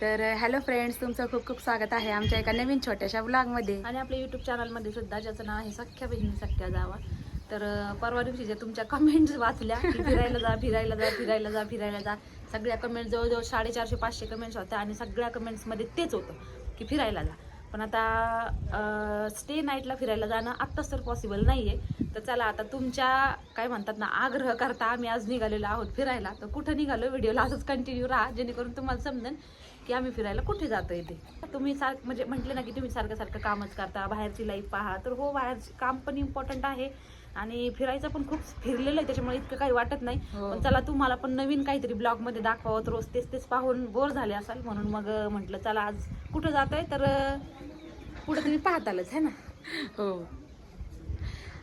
तर hello friends तुमचं खूप खूप स्वागत आहे आमच्या एका नवीन छोट्याशा ब्लॉगमध्ये आणि आपल्या युट्यूब चॅनलमध्ये सुद्धा ज्याचं नाव आहे सख्या बहिणी सख्या जावा. तर परवा दिवशी ज्या तुमच्या कमेंट्स वाचल्या की फिरायला जा फिरायला जा फिरायला जा फिरायला जा सगळ्या कमेंट जवळजवळ साडेचारशे पाचशे कमेंट्स होत्या आणि सगळ्या कमेंट्समध्ये तेच होतं की फिरायला जा. पण आता स्टे नाईटला फिरायला जाणं आत्ताच तर पॉसिबल नाही आहे तर चला आता तुमच्या काय म्हणतात ना आग्रह करता आम्ही आज निघालेलो आहोत फिरायला. तर कुठं निघालो? व्हिडिओला आजच कंटिन्यू राहा जेणेकरून तुम्हाला समजेल की आम्ही फिरायला कुठे जातो इथे? तुम्ही सार म्हणजे म्हटले ना की तुम्ही सारखं सारखं कामच करता बाहेरची लाईफ पहा. तर हो बाहेरची काम पण इम्पॉर्टंट आहे आणि फिरायचं पण खूप फिरलेलं आहे त्याच्यामुळे इतकं काही वाटत नाही. हो. पण चला तुम्हाला पण नवीन काहीतरी ब्लॉगमध्ये दाखवावं. तर रोज तेच तेच पाहून बोर झाले असाल. म्हणून मग म्हटलं चला आज कुठं जातोय? तर अं, पुढे तुम्ही पाहतालच है ना? हो.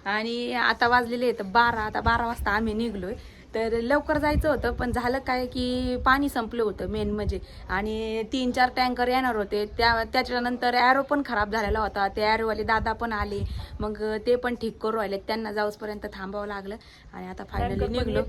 आणि आता वाजलेले आहेत बारा. आता बारा वाजता आम्ही निघलोय. तर लवकर जायचं होतं पण झालं काय की पाणी संपलं होतं मेन म्हणजे. आणि तीन चार टँकर येणार होते. त्या त्याच्यानंतर ॲरो पण खराब झालेला होता. ते ॲरोवाले दादा पण आले. मग ते पण ठीक करू राहिले. त्यांना जाऊसपर्यंत थांबावं लागलं. आणि आता फायनली निघलो.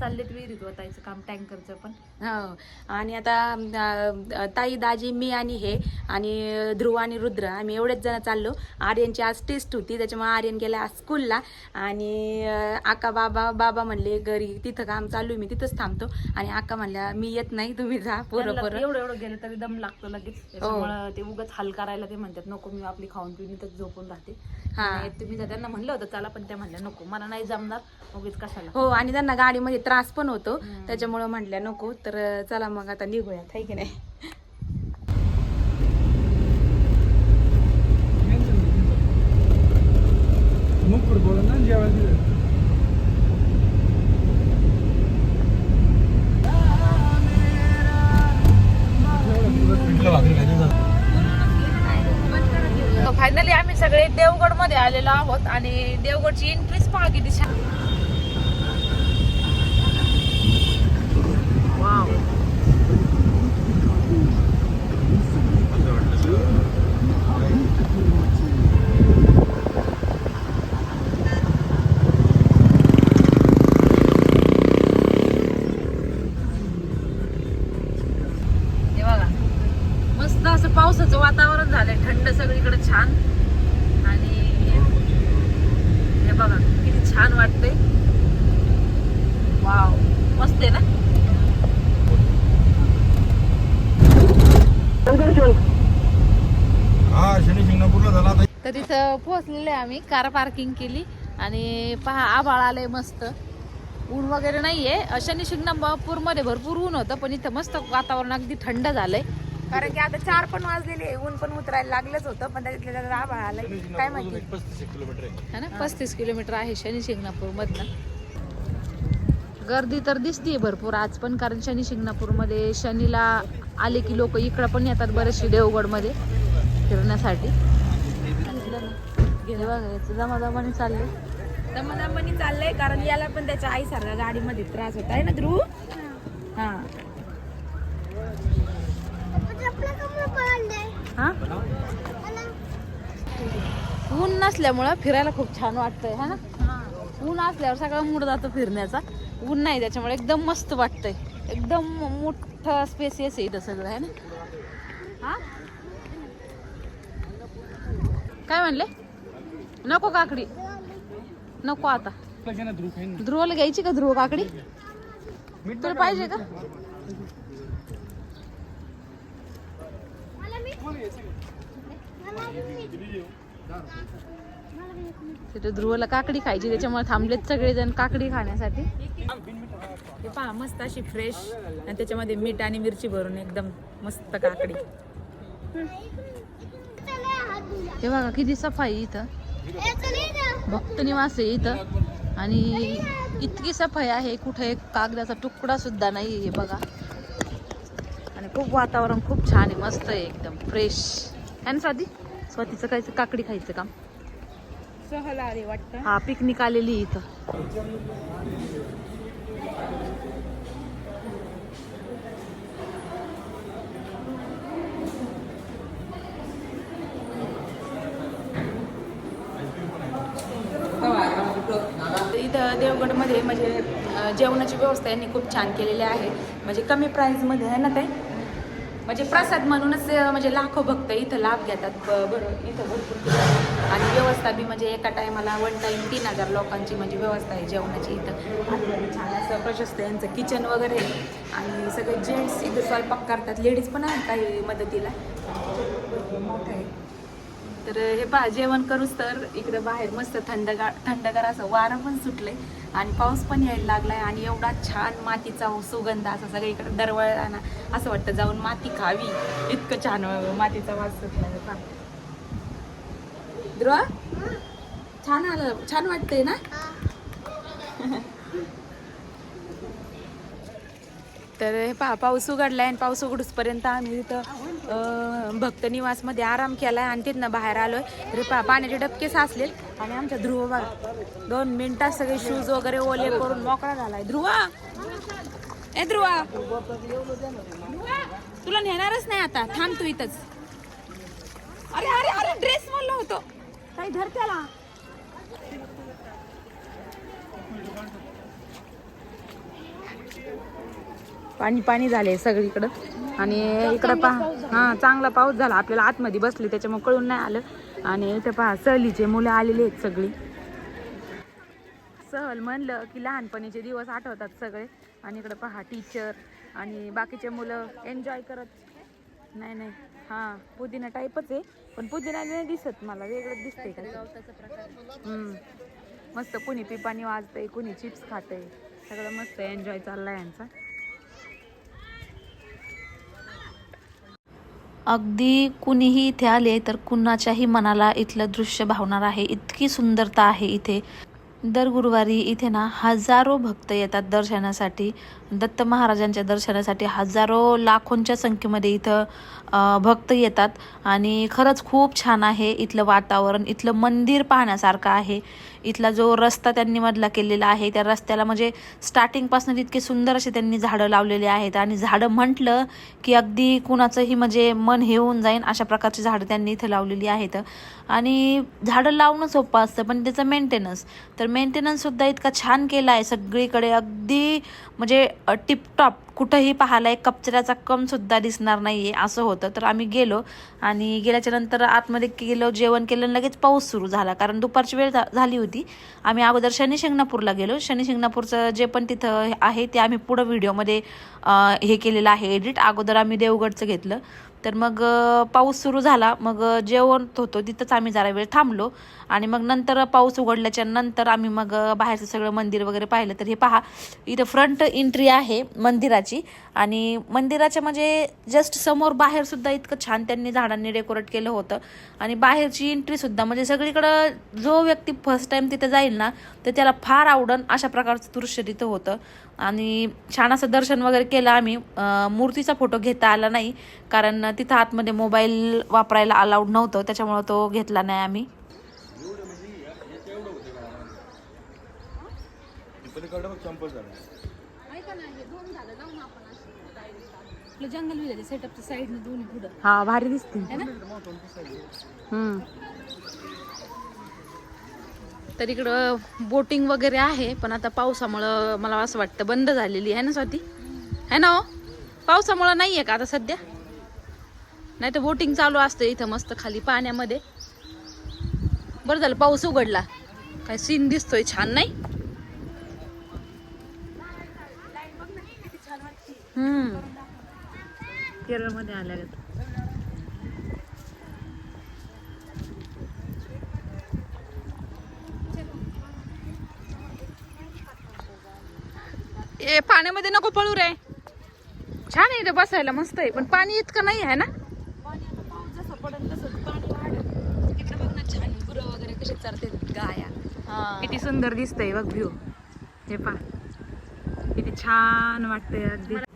चाललेत विहिरीत वतायचं काम टँकरचं पण. हो. आणि आता ताई दाजी मी आणि हे आणि ध्रुव आणि रुद्र आम्ही एवढेच जण चाललो. आर्यनची आज टेस्ट होती. त्याच्यामुळे आर्यन गेला आज स्कूलला आणि आका बाबा बाबा म्हणले घरी तिथं काम चालू आहे मी तिथंच थांबतो. आणि आका म्हणल्या मी येत नाही तुम्ही जा पोरं पोरं. एवढं एवढं गेलं तरी दम लागतो लगेच. त्याच्यामुळे ते उगाच हाल करायला ते म्हणतात नको मी आपली खाऊन पिऊन इथंच झोपून राहते. हा. तुम्ही जर त्यांना म्हणलं होतं चला पण त्या म्हणल्या नको मला नाही जमणार उगीच कशाला. हो आणि त्यांना गाडीमध्ये त्रास पण होतो. त्याच्यामुळे म्हटल्या नको तर चला मग आता निघूयात आहे की नाही? मुकुट बोला ना जेवायला आलेलो आहोत आणि देवगडची एंट्रीच पहा दिशा छान वाव हे बघा मस्त असं पावसाचं वातावरण झालंय थंड सगळीकडे छान आणि हे बघा किती छान वाटतंय वाव मस्त आहे ना हा शनी शिंगणापूरला झाला आता तर इथं पोहोचलेले आम्ही. कार पार्किंग केली. आणि पहा आभाळ आलंय मस्त. ऊन वगैरे नाहीये. शनी शिंगणापूरमध्ये भरपूर ऊन होतं पण इथं मस्त वातावरण अगदी थंड झालंय. कारण की आता चार पण वाजलेले ऊन पण उतरायला लागलंच होतं पण त्याच्यातल्या त्यात आभाळ आलंय. काय माहिती? पस्तीस किलोमीटर आहे. है ना? पस्तीस किलोमीटर आहे शनी शिंगणापूर मधनं गर्दी तर दिसतीये भरपूर आज पण कारण शनी शिंगणापूरमध्ये शनीला आले की लोक इकडं पण येतात बरेचसे देवगडमध्ये फिरण्यासाठी. हे बघा याचं जमाजमाने चालले दमदमानी चाललंय कारण याला पण त्याच्या आईसारखा गाडीमध्ये त्रास होत आहे ना ध्रुव? हा. हा? ऊन नसल्यामुळं फिरायला खूप छान वाटतंय है ना? ऊन असल्यावर सगळा मूड जातो फिरण्याचा. ऊन नाही त्याच्यामुळे एकदम मस्त वाटतंय. एकदम मोठं स्पेसियस आहे इथं सगळं आहे ना? हा? काय म्हणले? नको काकडी. नको आता. ध्रुवला घ्यायची का ध्रुव काकडी? तुला पाहिजे का? तिथे ध्रुवला काकडी खायची त्याच्यामुळे थांबलेत सगळेजण काकडी खाण्यासाठी. हे पहा मस्त अशी फ्रेश आणि त्याच्यामध्ये मीठ आणि मिरची भरून एकदम मस्त काकडी. हे बघा किती सफाई इथं. भक्त निवास आहे इथं. आणि इतकी सफाई आहे कुठे कागदाचा तुकडा सुद्धा नाही आहे बघा. आणि खूप वातावरण खूप छान आहे मस्त आहे एकदम फ्रेश है ना स्वाती स्वातीचं काय काकडी खायचं काम सहल आले वाटतं. हा पिकनिक आलेली आहे इथं इथं देवगडमध्ये म्हणजे जेवणाची व्यवस्था यांनी खूप छान केलेली आहे. म्हणजे कमी प्राईजमध्ये आहे ना ते? म्हणजे प्रसाद म्हणूनच म्हणजे लाखो भक्त इथं लाभ घेतात. ब- बरं इथं भरपूर आणि व्यवस्था बी म्हणजे एका टायमाला वन टाईम तीन हजार लोकांची म्हणजे व्यवस्था आहे जेवणाची इथं. छान असं प्रशस्त यांचं किचन वगैरे आहे. आणि सगळे जेंट्स इथं स्वयंपाक करतात. लेडीज पण आहेत काही मदतीला. मोठं आहे. तर हे पहा जेवण करूच तर इकडे बाहेर मस्त थंडगार थंडगार असं वारं पण सुटलंय आणि पाऊस पण यायला लागलाय आणि एवढा छान मातीचा सुगंध असा सगळीकडे दरवळला ना असं वाटतं जाऊन माती खावी. इतकं छान मातीचा वास सुटलाय हे पहा ध्रुवा? छान आलं छान वाटतंय ना? तर हे पहा पाऊस उघडलाय आणि पाऊस उघडूसपर्यंत आम्ही तिथं भक्त निवासमध्ये आराम केलाय आणि तिथनं बाहेर आलोय. तर हे पहा पाण्याचे डबके साचले आणि आमच्या ध्रुव दोन मिनिटात सगळे शूज वगैरे ओले करून मोकळा झालाय. ध्रुवा! ए ध्रुवा! तुला नेणारच नाही आता थांब तू इथंच. अरे अरे अरे ड्रेस म्हणलं होतो. काही धर त्याला पाणी पाणी झाले सगळीकडं. आणि इकडं पहा हा चांगला पाऊस झाला. आपल्याला आतमध्ये बसले त्याच्यामुळे कळून नाही आलं. आणि इथं पहा सहलीचे मुलं आलेली आहेत सगळी. सहल म्हणलं की लहानपणीचे दिवस आठवतात सगळे. आणि इकडं पहा टीचर आणि बाकीचे मुलं एन्जॉय करत. नाही नाही. हां पुदिना टाईपच आहे. पण पुदिना नाही दिसत मला. वेगळंच दिसतंय का मस्त कुणी पिपाणी वाजतंय कुणी चिप्स खातंय. सगळं मस्त एन्जॉय चाललाय यांचा. अगदी कुणीही इथे आले तर कुणाच्याही मनाला इथलं दृश्य भावणार आहे. इतकी सुंदरता आहे इथे. दर गुरुवारी इथे ना हजारो भक्त येतात दर्शनासाठी. दत्त महाराजांच्या दर्शनासाठी हजारो लाखोंच्या संख्येमध्ये इथं भक्त येतात. आणि खरंच खूप छान आहे इथलं वातावरण इथलं मंदिर पाहण्यासारखं आहे. इथला जो रस्ता त्यांनी मधला केलेला आहे त्या रस्त्याला म्हणजे स्टार्टिंगपासून इतके सुंदर असे त्यांनी झाडं लावलेले आहेत आणि झाडं म्हटलं की अगदी कुणाचंही म्हणजे मन हे होऊन जाईन अशा प्रकारची झाडं त्यांनी इथं लावलेली आहेत. आणि झाडं लावणं सोपं असतं पण त्याचं मेंटेनन्स तर मेंटेनन्ससुद्धा इतका छान केला आहे सगळीकडे. अगदी म्हणजे टिपटॉप कुठंही पाहायला एक कपचऱ्याचा कम सुद्धा दिसणार आहे असं होतं. तर आम्ही गेलो आणि गेल्याच्यानंतर आतमध्ये गेलो जेवण केलं आणि लगेच पाऊस सुरू झाला. कारण दुपारची वेळ झाली होती. आम्ही अगोदर शनी शिंगणापूरला गेलो. शनी शिंगणापूरचं जे पण तिथं आहे ते आम्ही पुढं व्हिडिओमध्ये हे केलेलं आहे एडिट अगोदर आम्ही देवगडचं घेतलं. तर मग पाऊस सुरू झाला. मग जेवण होतो. तिथंच आम्ही जरा वेळ थांबलो. आणि मग नंतर पाऊस उघडल्याच्या नंतर आम्ही मग बाहेरचं सगळं मंदिर वगैरे पाहिलं. तर हे पहा इथं फ्रंट एंट्री आहे मंदिराची. आणि मंदिराच्या म्हणजे जस्ट समोर बाहेर सुद्धा इतकं छान त्यांनी झाडांनी डेकोरेट केलं होतं. आणि बाहेरची एंट्री सुद्धा म्हणजे सगळीकडं जो व्यक्ती फर्स्ट टाइम तिथे जाईल ना तर त्याला फार आवडन अशा प्रकारचं दृश्य तिथं होतं. आणि छान असं दर्शन वगैरे केलं आम्ही. मूर्तीचा फोटो घेता आला नाही कारण तिथं आतमध्ये मोबाईल वापरायला अलाउड नव्हतं त्याच्यामुळं तो घेतला नाही आम्ही. हा भारी दिसते. तर इकडं बोटिंग वगैरे आहे पण आता पावसामुळं मला असं वाटतं बंद झालेली आहे ना स्वाती? है ना हो? पावसामुळं नाही आहे का आता सध्या? नाही तर बोटिंग चालू असतं इथं मस्त खाली पाण्यामध्ये. बरं झालं पाऊस उघडला. काय सीन दिसतोय छान नाही? हम्म. केरळमध्ये आल्या ए पाण्यामध्ये नको पळू रे. छान आहे इथे बसायला मस्त आहे. पण पाणी इतकं नाही आहे ना? जसं पडेल तसं पाणी वाढेल. इकडे बघ ना छान गुरं वगैरे कसे चरते गाया. किती सुंदर दिसतंय बघ व्ह्यू हे पा किती छान वाटतंय अगदी.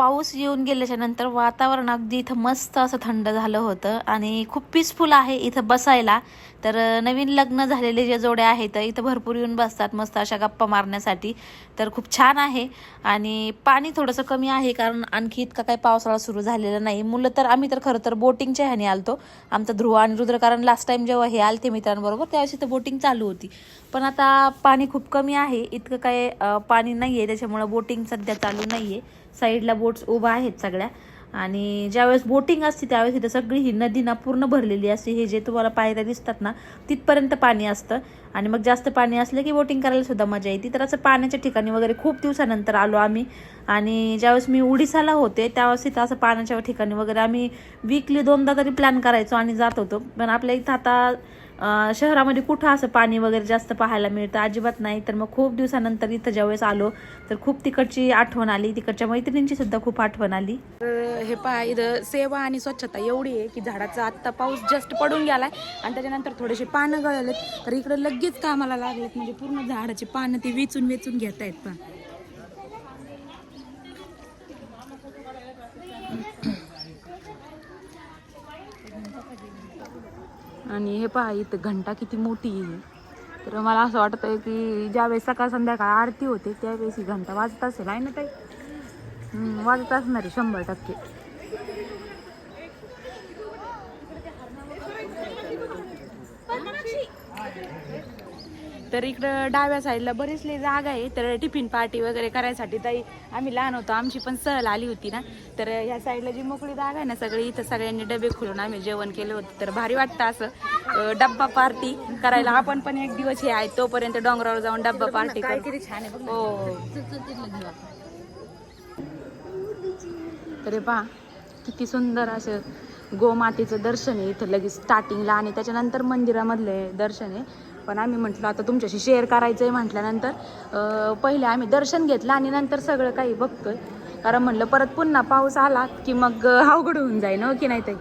पाऊस येऊन गेल्याच्यानंतर वातावरण अगदी इथं मस्त असं थंड झालं होतं आणि खूप पीसफुल आहे इथं बसायला. तर नवीन लग्न झालेले जे जोड्या आहेत इथं भरपूर येऊन बसतात मस्त अशा गप्पा मारण्यासाठी. तर खूप छान आहे आणि पाणी थोडंसं कमी आहे कारण आणखी इतका काही पावसाळा सुरू झालेला नाही. मुलं तर आम्ही तर खरं तर बोटिंगच्या ह्याने आलतो. आमचं ध्रुव आणि रुद्र कारण लास्ट टाइम जेव्हा हे आलते मित्रांबरोबर त्यावेळेस इथं बोटिंग चालू होती. पण आता पाणी खूप कमी आहे. इतकं काय पाणी नाही आहे त्याच्यामुळं बोटिंग सध्या चालू नाही आहे साईडला बोट्स उभा आहेत सगळ्या. आणि ज्यावेळेस बोटिंग असते त्यावेळेस इथं सगळी ही नदी ना पूर्ण भरलेली असते. हे जे तुम्हाला पायऱ्या दिसतात ना तिथपर्यंत पाणी असतं. आणि मग जास्त पाणी असलं की बोटिंग करायला सुद्धा मजा येते. तर असं पाण्याच्या ठिकाणी वगैरे खूप दिवसानंतर आलो आम्ही. आणि ज्यावेळेस मी उडीसाला होते त्यावेळेस तिथं असं पाण्याच्या ठिकाणी वगैरे आम्ही वीकली दोनदा तरी प्लॅन करायचो आणि जात होतो. पण आपल्या इथं आता शहरामध्ये कुठं असं पाणी वगैरे जास्त पाहायला मिळतं? अजिबात नाही. तर मग खूप दिवसानंतर इथं ज्यावेळेस आलो तर खूप तिकडची आठवण आली. तिकडच्या मैत्रिणींची सुद्धा खूप आठवण आली. हे पहा इथं सेवा आणि स्वच्छता एवढी आहे की झाडाचा आत्ता पाऊस जस्ट पडून गेलाय आणि त्याच्यानंतर थोडेसे पानं गळलेत. तर इकडे लगेच कामाला लागलेत. म्हणजे पूर्ण झाडाची पानं ती वेचून वेचून घेत आहेत आणि हे पहा इथं घंटा किती मोठी आहे तर मला असं वाटतंय की ज्यावेळेस सकाळ संध्याकाळ आरती होते त्यावेळेस ही घंटा वाजत असेल आहे ना ताई? वाजत असणार आहे शंभर टक्के. तर इकडं डाव्या साईडला बरीच लई जागा आहे. तर टिफिन पार्टी वगैरे करायसाठी ताई आम्ही लहान होतो. आमची पण सहल आली होती ना. तर ह्या साईडला जी मोकळी जागा आहे ना सगळी इथं सगळ्यांनी डबे खोलून आम्ही जेवण केलं होतं. तर भारी वाटतं असं. डब्बा पार्टी करायला. आपण पण एक दिवस हे आहे. तोपर्यंत डोंगरावर जाऊन डब्बा पार्टी काय करू. किती छान. हो. तर पहा किती सुंदर असं गोमातेचं दर्शन आहे. इथं लगेच स्टार्टिंगला आणि त्याच्यानंतर मंदिरामधले दर्शन आहे. पण आम्ही म्हटलं आता तुमच्याशी शेअर करायचं आहे म्हटल्यानंतर पहिले आम्ही दर्शन घेतलं आणि नंतर सगळं काही बघतोय. कारण म्हटलं परत पुन्हा पाऊस आला की मग अवघड होऊन जाईल हो की नाही ते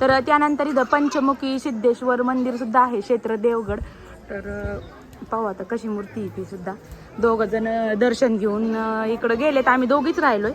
तर त्यानंतर इथं पंचमुखी सिद्धेश्वर मंदिर सुद्धा आहे क्षेत्र देवगड. तर पाहू आता कशी मूर्ती आहे ती सुद्धा. दोघ जण दर्शन घेऊन इकडं गेलेत. आम्ही दोघीच राहिलोय.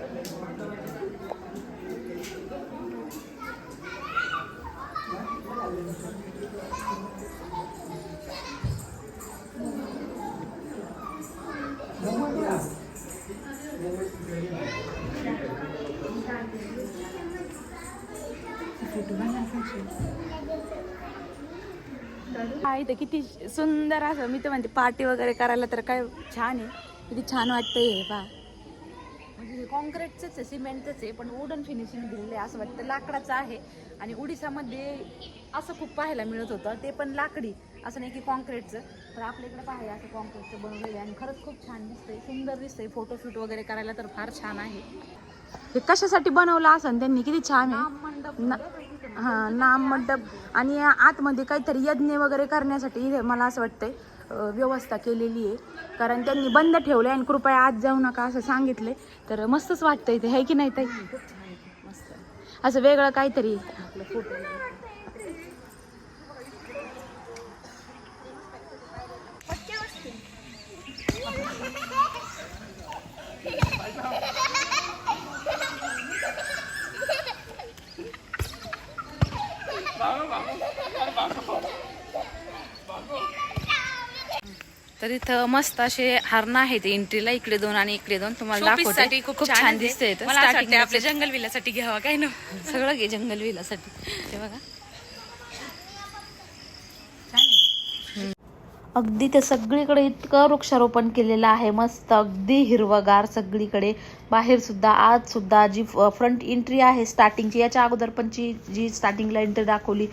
हा इथं किती सुंदर असं मी तर म्हणते पार्टी वगैरे करायला तर काय छान आहे. किती छान वाटतंय हे पहा. म्हणजे कॉन्क्रीटचंच आहे सिमेंटच आहे पण वुडन फिनिशिंग दिलेलं आहे असं वाटतं लाकडाचं आहे. आणि उडीसामध्ये असं खूप पाहायला मिळत होतं ते पण लाकडी असं नाही की कॉन्क्रीटचं तर आपल्या इकडे पाहिजे असं कॉन्क्रीटचं बनवलेलं आहे आणि खरंच खूप छान दिसतंय सुंदर दिसतंय. फोटोशूट वगैरे करायला तर फार छान आहे. हे कशासाठी बनवलं असं त्यांनी किती छान आहे? मंडप हां नाम मंडप आणि आतमध्ये काहीतरी यज्ञ वगैरे करण्यासाठी इथे मला असं वाटतंय व्यवस्था केलेली आहे. कारण त्यांनी बंद ठेवले आणि कृपया आत जाऊ नका असं सांगितले तर मस्तच वाटतं इथे आहे की नाही ताई? असं वेगळं काहीतरी. तर इथं मस्त असे हरणं आहेत. एंट्रीला इकडे दोन आणि इकडे दोन. तुम्हाला दाखवते. खूप छान दिसते आपल्या जंगल विल्यासाठी घ्यावा काय ना? सगळं घे जंगल विलासाठी. ते बघा. अगदी ते सगळीकडे इतकं वृक्षारोपण केलेलं आहे. मस्त अगदी हिरवगार सगळीकडे. बाहेरसुद्धा आजसुद्धा जी फ्रंट एंट्री आहे स्टार्टिंगची याच्या अगोदर पण जी जी स्टार्टिंगला एंट्री दाखवली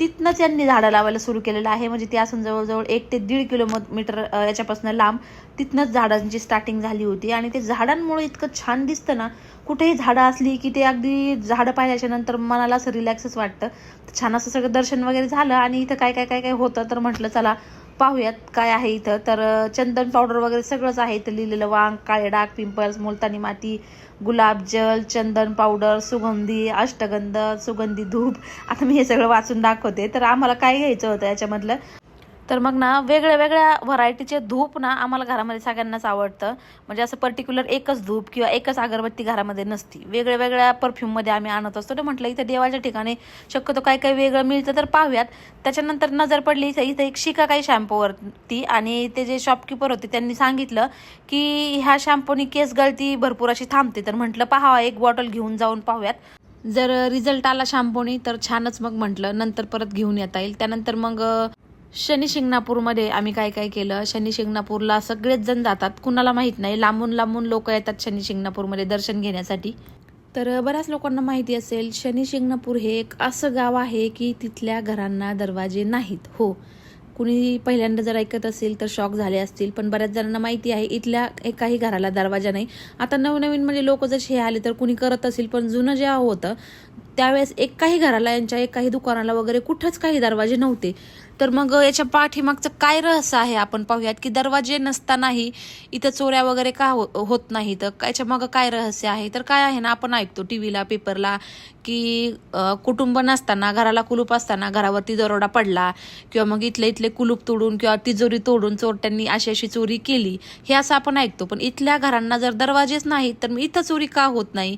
तिथनंच यांनी झाडं लावायला सुरू केलेलं आहे. म्हणजे ती असून जवळजवळ एक ते दीड किलोमीटर याच्यापासून लांब तिथनंच झाडांची स्टार्टिंग झाली होती. आणि ते झाडांमुळे इतकं छान दिसतं ना कुठेही झाडं असली की ते अगदी झाडं पाहिल्याच्या नंतर मनाला असं रिलॅक्सच वाटतं. तर छान असं सगळं दर्शन वगैरे झालं आणि इथं काय काय काय काय होतं तर म्हटलं चला पाहूयात काय आहे इथं. तर चंदन पावडर वगैरे सगळंच आहे इथं लिहिलेलं. वांग काळे डाग पिंपल्स मुलतानी माती गुलाब जल चंदन पावडर सुगंधी अष्टगंध सुगंधी धूप. आता मी हे सगळं वाचून दाखवते. तर आम्हाला काय घ्यायचं होतं याच्यामधलं? तर मग ना वेगळ्या वेगळ्या व्हरायटीचे धूप ना आम्हाला घरामध्ये सगळ्यांनाच आवडतं. म्हणजे असं पर्टिक्युलर एकच धूप किंवा एकच अगरबत्ती घरामध्ये नसती. वेगळ्या वेगळ्या परफ्यूममध्ये आम्ही आणत असतो. तर म्हटलं इथं देवाच्या ठिकाणी शक्यतो काय काय वेगळं मिळतं तर पाहूयात. त्याच्यानंतर नजर पडली इथं इथं एक शिका काही शॅम्पूवरती आणि ते जे शॉपकीपर होते त्यांनी सांगितलं की ह्या शॅम्पूनी केस गळती भरपूर अशी थांबते. तर म्हटलं पाहावा एक बॉटल घेऊन जाऊन पाहूयात. जर रिझल्ट आला शॅम्पूनी तर छानच मग म्हटलं. नंतर परत घेऊन येता येईल. त्यानंतर मग शनी शिंगणापूरमध्ये आम्ही काय काय केलं? शनी शिंगणापूरला सगळेच जण जातात. कुणाला माहीत नाही. लांबून लांबून लोक येतात शनी शिंगणापूरमध्ये दर्शन घेण्यासाठी. तर बऱ्याच लोकांना माहिती असेल शनी शिंगणापूर हे एक असं गाव आहे की तिथल्या घरांना दरवाजे नाहीत. हो. कुणी पहिल्यांदा जर ऐकत असेल तर शॉक झाले असतील पण बऱ्याच जणांना माहिती आहे इथल्या एकाही घराला दरवाजा नाही. आता नवनवीन म्हणजे लोक जसे हे आले तर कुणी करत असेल पण जुनं जेव्हा होतं त्यावेळेस एकाही घराला यांच्या एकाही दुकानाला वगैरे कुठंच काही दरवाजे नव्हते. तर मग याच्या पाठीमागचं काय रहस्य आहे? आपण पाहूयात की दरवाजे नसतानाही इथं चोऱ्या वगैरे का हो होत नाही तर याच्या मग काय रहस्य आहे? तर काय आहे ना आपण ऐकतो टी व्हीला पेपरला की कुटुंब नसताना घराला कुलूप असताना घरावरती दरोडा पडला किंवा मग इथले इथले कुलूप तोडून किंवा तिजोरी तोडून चोरट्यांनी अशी अशी चोरी केली. हे असं आपण ऐकतो. पण इथल्या घरांना जर दरवाजेच नाहीत तर मग इथं चोरी का होत नाही?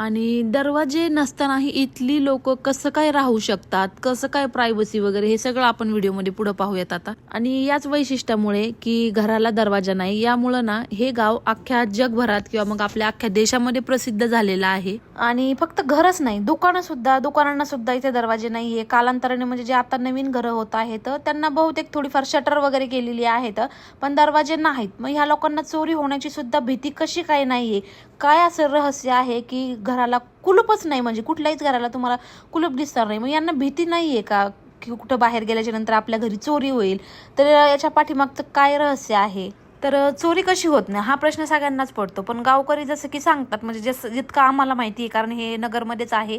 आणि दरवाजे नसतानाही इथली लोक कसं काय राहू शकतात कसं काय प्रायव्हसी वगैरे हे सगळं आपण व्हिडिओमध्ये पुढे पाहूयात आता. आणि याच वैशिष्ट्यामुळे की घराला दरवाजा नाही यामुळं ना हे गाव अख्ख्या जगभरात किंवा मग आपल्या अख्ख्या देशामध्ये प्रसिद्ध झालेलं आहे. आणि फक्त घरच नाही दुकानं सुद्धा दुकानांना सुद्धा इथे दरवाजे नाहीये. कालांतराने म्हणजे जे आता नवीन घरं होत आहेत त्यांना बहुतेक थोडीफार शटर वगैरे केलेली आहेत पण दरवाजे नाहीत. मग ह्या लोकांना चोरी होण्याची सुद्धा भीती कशी काय नाहीये? काय असं रहस्य आहे की घराला कुलूपच नाही? म्हणजे कुठल्याहीच घराला तुम्हाला कुलूप दिसणार नाही. मग यांना भीती नाही आहे का? की कुठं बाहेर गेल्याच्यानंतर आपल्या घरी चोरी होईल? तर याच्या पाठीमागचं काय रहस्य आहे? तर चोरी कशी होत नाही? हा प्रश्न सगळ्यांनाच पडतो. पण गावकरी जसं की सांगतात म्हणजे जसं जितकं आम्हाला माहिती आहे कारण हे नगरमध्येच आहे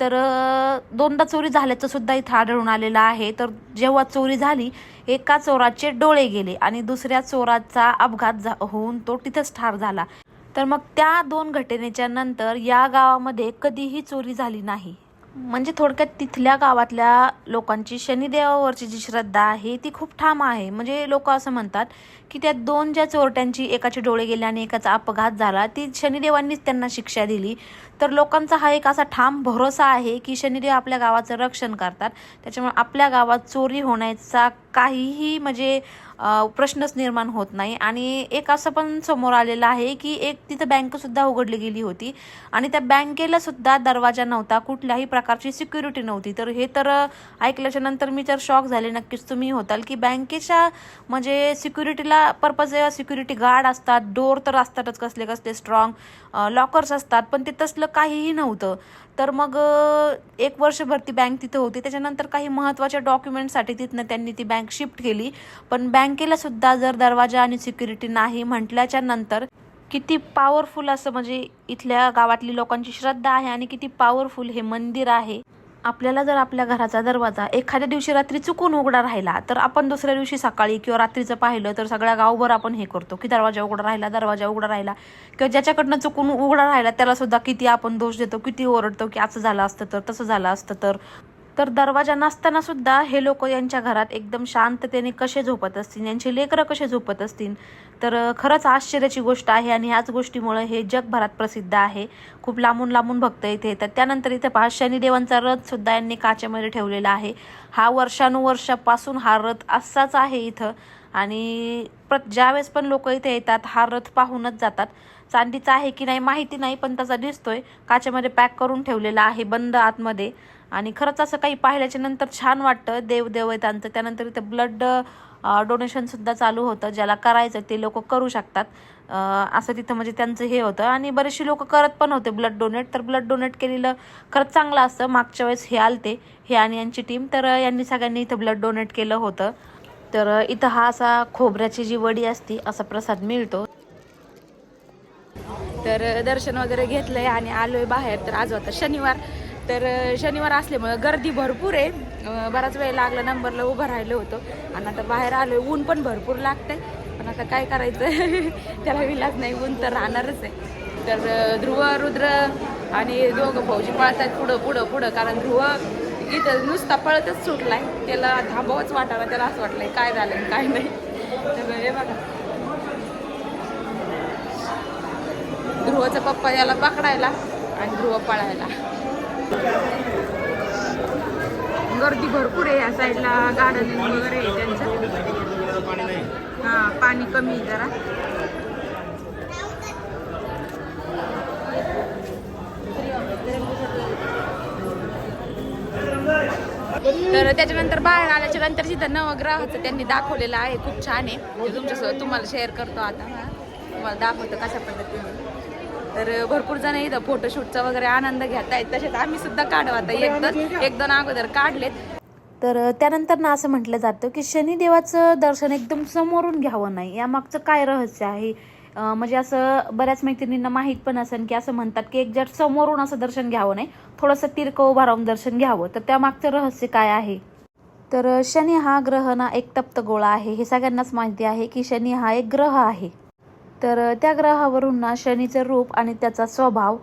तर दोनदा चोरी झाल्याचं सुद्धा इथं आढळून आलेलं आहे. तर जेव्हा चोरी झाली एका चोराचे डोळे गेले आणि दुसऱ्या चोराचा अपघात झा- होऊन तो तिथंच ठार झाला. तर मग त्या दोन घटनेच्या नंतर या गावामध्ये कधीही चोरी झाली नाही. म्हणजे थोडक्यात तिथल्या गावातल्या लोकांची शनिदेवावरची जी श्रद्धा आहे ती खूप ठाम आहे. म्हणजे लोक असं म्हणतात की त्या दोन ज्या चोरट्यांची एकाचे डोळे गेले आणि एकाचा अपघात झाला ती शनिदेवांनीच त्यांना शिक्षा दिली. तर लोकांचा हा एक असा ठाम भरोसा आहे की शनिदेव आपल्या गावाचं रक्षण करतात. त्याच्यामुळे आपल्या गावात चोरी होण्याचा काहीही म्हणजे प्रश्नच निर्माण होत नाही. आणि एक असं पण समोर आलेलं आहे की एक तिथं बँकसुद्धा उघडली गेली होती. आणि त्या बँकेला सुद्धा दरवाजा नव्हता कुठल्याही प्रकारची सिक्युरिटी नव्हती. तर हे तर ऐकल्याच्या नंतर मी तर शॉक झाले. नक्कीच तुम्ही होताल की बँकेच्या म्हणजे सिक्युरिटीला पर्पज सिक्युरिटी गार्ड असतात. डोर तर असतातच कसले कसले स्ट्रॉंग लॉकर्स असतात. पण ते तसलं काहीही नव्हतं. तर मग एक वर्षभर ती बँक तिथं होती. त्याच्यानंतर काही महत्त्वाच्या डॉक्युमेंटसाठी तिथनं त्यांनी ती बँक शिफ्ट केली. पण बँकेला सुद्धा जर दरवाजा आणि सिक्युरिटी नाही म्हटल्याच्या नंतर किती पॉवरफुल असं म्हणजे इथल्या गावातली लोकांची श्रद्धा आहे आणि किती पॉवरफुल हे मंदिर आहे. आपल्याला जर आपल्या घराचा दरवाजा एखाद्या दिवशी रात्री चुकून उघडा राहिला तर आपण दुसऱ्या दिवशी सकाळी किंवा रात्रीचं पाहिलं तर सगळ्या गावभर आपण हे करतो की दरवाजा उघडा राहिला दरवाजा उघडा राहिला. किंवा ज्याच्याकडनं चुकून उघडा राहिला त्याला सुद्धा किती आपण दोष देतो किती ओरडतो की असं झालं असतं तर तसं झालं असतं तर तर दरवाजा नसताना सुद्धा हे लोक यांच्या घरात एकदम शांततेने कसे झोपत असतील यांचे लेकरं कसे झोपत असतील? तर खरंच आश्चर्याची गोष्ट आहे आणि ह्याच गोष्टीमुळे हे जगभरात प्रसिद्ध आहे. खूप लांबून लांबून भक्त इथे येतात. त्यानंतर इथे पहा शनिदेवांचा रथ सुद्धा यांनी काचेमध्ये ठेवलेला आहे. हा वर्षानुवर्षापासून हा रथ असाच आहे इथं. आणि प्र ज्यावेळेस पण लोक इथे येतात हा रथ पाहूनच जातात. चांदीचा आहे की नाही माहिती नाही पण तसा दिसतोय. काचेमध्ये पॅक करून ठेवलेला आहे बंद आतमध्ये. आणि खरंच असं काही पाहिल्याच्या नंतर छान वाटतं. देव देव त्यानंतर इथं ब्लड डोनेशन सुद्धा चालू होतं. ज्याला करायचं ते लोक करू शकतात. असं तिथं म्हणजे त्यांचं हे होतं. आणि बरेचसे लोक करत पण होते ब्लड डोनेट तर ब्लड डोनेट केलेलं खरंच चांगलं असतं. मागच्या वेळेस हे आलते. हे आणि यांची टीम तर यांनी सगळ्यांनी इथं ब्लड डोनेट केलं होतं. तर इथं हा असा खोबऱ्याची जी वडी असती असा प्रसाद मिळतो. तर दर्शन वगैरे घेतलंय आणि आलोय बाहेर. तर आज होता शनिवार. तर शनिवार असल्यामुळं गर्दी भरपूर आहे. बराच वेळ लागला नंबरला उभं राहिलं होतं. आणि आता बाहेर आलो ऊन पण भरपूर लागतंय. पण आता काय करायचं? त्याला विलाज नाही ऊन तर राहणारच आहे. तर ध्रुव रुद्र आणि दोघं भाऊजी पळतात पुढं पुढं पुढं. कारण ध्रुव इथं नुसता पळतच सुटलाय. त्याला थांबवच वाटायला त्याला असं वाटलंय काय झालं काय नाही. तर हे बघा. ध्रुवचा पप्पा याला पकडायला आणि ध्रुव पळायला. गर्दी भरपूर आहे या साईडला. गार्डन वगैरे आहे त्यांचं. हां हा पाणी कमी आहे जरा. तर त्याच्यानंतर बाहेर आल्याच्यानंतर तिथं नवग्रहाचं त्यांनी दाखवलेलं आहे खूप छान आहे. तुमच्यासोबत तुम्हाला शेअर करतो आता. तुम्हाला दाखवतो कशा पद्धतीने. तर भरपूर जण इथं फोटोशूटचा वगैरे आनंद घेत आहेत तसेच आम्ही सुद्धा काढू. आता एक दोन एक दोन अगोदर काढलेत. तर त्यानंतर ना असं म्हटलं जातं की शनिदेवाचं दर्शन एकदम समोरून घ्यावं नाही. यामागचं काय रहस्य आहे? म्हणजे असं बऱ्याच मैत्रिणींना माहीत पण असेल की असं म्हणतात की एक्झॅक्ट समोरून असं दर्शन घ्यावं नाही थोडंसं तिरकं उभा राहून दर्शन घ्यावं. तर त्यामागचं रहस्य काय आहे? तर शनी हा ग्रह ना एक तप्त गोळा आहे. हे सगळ्यांनाच माहिती आहे की शनी हा एक ग्रह आहे. तर त्या ग्रहावरून ना शनीचं रूप आणि त्याचा स्वभाव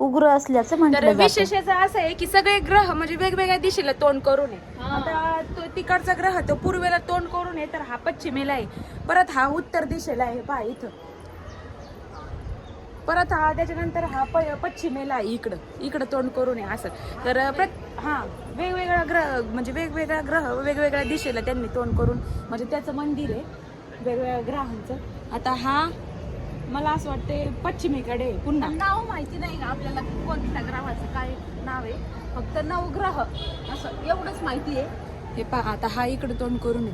उग्र असल्याचं तर म्हटलं जातं. विशेष याचं असं आहे की सगळे ग्रह म्हणजे वेगवेगळ्या दिशेला तोंड करून आहे. आता तो तिकडचा ग्रह तो पूर्वेला तोंड करून आहे तर हा पश्चिमेला आहे. परत हा उत्तर दिशेला आहे पहा इथं. परत हा त्याच्यानंतर हा प पश्चिमेला आहे इकडं. इकडं तोंड करून आहे असं. तर प्रत हा वेगवेगळा ग्रह म्हणजे वेगवेगळा ग्रह वेगवेगळ्या दिशेला त्यांनी तोंड करून म्हणजे त्याचं मंदिर आहे वेगवेगळ्या ग्रहांचं. आता हा मला असं वाटते पश्चिमेकडे पुन्हा. नाव माहिती नाही आपल्याला कोणत्या ग्रहाचं काय नाव आहे? फक्त नवग्रह. असं एवढंच माहिती आहे. हे पहा आता हा इकडे तोंड करून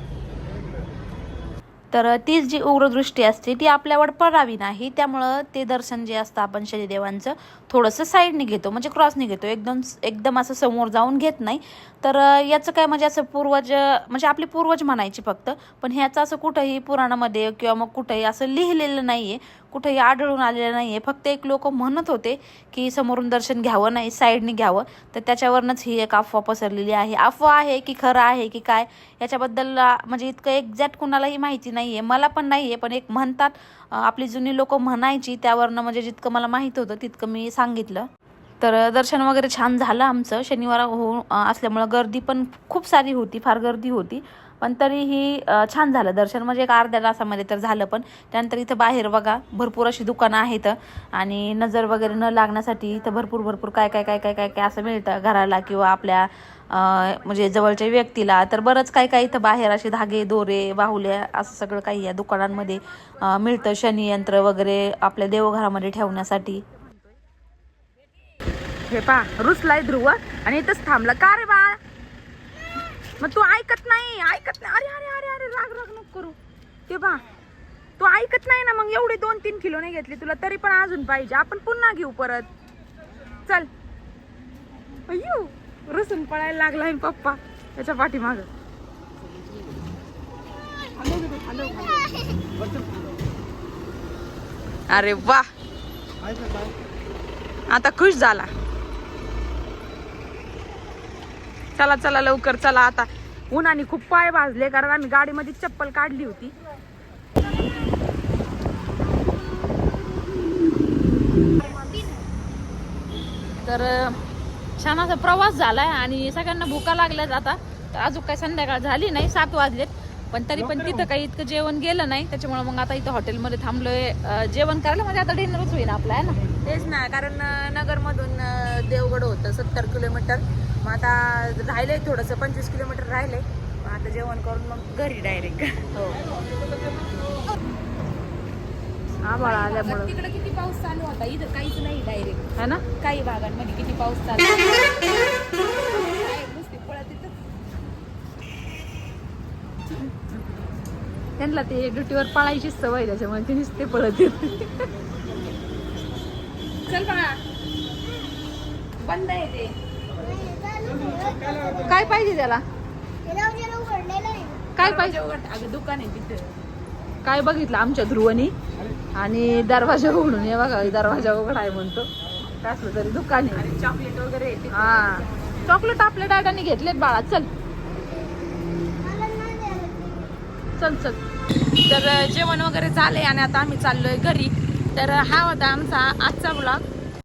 तर तीच जी उग्रदृष्टी असते ती आपल्यावर पडावी नाही. त्यामुळं ते दर्शन जे असतं आपण शनिदेवांचं थोडंसं साईडने घेतो म्हणजे क्रॉसने घेतो. एकदम एकदम असं समोर जाऊन घेत नाही. तर याचं काय म्हणजे असं पूर्वज म्हणजे आपले पूर्वज म्हणायचे फक्त पण ह्याचं असं कुठंही पुराणामध्ये किंवा मग कुठंही असं लिहिलेलं नाही आहे कुठेही आढळून आलेलं नाही आहे फक्त एक लोक म्हणत होते की समोरून दर्शन घ्यावं नाही साईडने घ्यावं. तर त्याच्यावरनंच ही एक अफवा पसरलेली आहे. अफवा आहे की खरं आहे की काय? याच्याबद्दल म्हणजे इतकं एक्झॅक्ट कुणालाही माहिती नाही आहे मला पण नाही आहे पण एक म्हणतात आपली जुनी लोक म्हणायची त्यावरनं म्हणजे जितकं मला माहीत होतं तितकं मी सांगितलं. तर दर्शन वगैरे छान झालं आमचं. शनिवार हो असल्यामुळं गर्दी पण खूप सारी होती फार गर्दी होती. पण तरीही छान झालं. दर्शन म्हणजे एक अर्ध्या तासामध्ये तर झालं पण. त्यानंतर इथं बाहेर बघा भरपूर अशी दुकानं आहेत आणि नजर वगैरे न लागण्यासाठी इथं भरपूर भरपूर काय काय काय काय काय काय असं मिळतं घराला किंवा आपल्या म्हणजे जवळच्या व्यक्तीला. तर बरंच काय काय इथं बाहेर असे धागे दोरे बाहुल्या असं सगळं काही या दुकानांमध्ये मिळतं. शनियंत्र वगैरे आपल्या देवघरामध्ये ठेवण्यासाठी. हे पा रुसलाय ध्रुव आणि इथंच थांबला. का रे बाळ? मग तू ऐकत नाही ऐकत नाही. अरे अरे अरे अरे राग राग नको करू. ते बा तू ऐकत नाही ना मग एवढे दोन तीन किलो नाही घेतले तुला तरी पण अजून पाहिजे. आपण पुन्हा घेऊ परत. चल. अय्यो रुसून पळायला लागलाय पप्पा. त्याच्या पाठीमाग. अरे वा. आता खुश झाला. चला चला लवकर चला आता. उन्हाने खूप पाय भाजले कारण आम्ही गाडीमध्ये चप्पल काढली होती. तर छान असा प्रवास झालाय आणि सगळ्यांना भुका लागल्यात आता. तर अजून काही संध्याकाळ झाली नाही सात वाजलेत. पण तरी पण तिथं काही इतकं जेवण गेलं नाही त्याच्यामुळे मग आता इथं हॉटेलमध्ये थांबलोय. जेवण करायला म्हणजे आता डिनरच होईल आपला आहे ना? तेच ना कारण नगर मधून देवगड होतं सत्तर किलोमीटर. मग आता राहिलंय थोडंसं पंचवीस किलोमीटर राहिलंय. मग आता जेवण करून मग घरी डायरेक्ट आभाळ आल्यामुळं. तिकडे किती पाऊस चालू होता? इथं काहीच नाही डायरेक्ट है ना? काही भागांमध्ये किती पाऊस चालू. त्यांना ते ड्युटीवर पळायचीच सवय त्याच्यामुळे ते नुसते पळत. चल बाळा. बंद आहे ते. काय पाहिजे त्याला? काय पाहिजे? अगं दुकान आहे तिथं काय बघितलं आमच्या ध्रुवनी? आणि दरवाजा उघडून हे बघा दरवाजा उघड आहे म्हणतो. काय असलं तरी दुकान आहे. चॉकलेट वगैरे. हा. चॉकलेट आपल्या डॅडाने घेतलेत बाळा. चल. चल चल. तर जेवण वगैरे झाले आणि आता आम्ही चाललोय घरी. तर हा होता आमचा आजचा ब्लॉग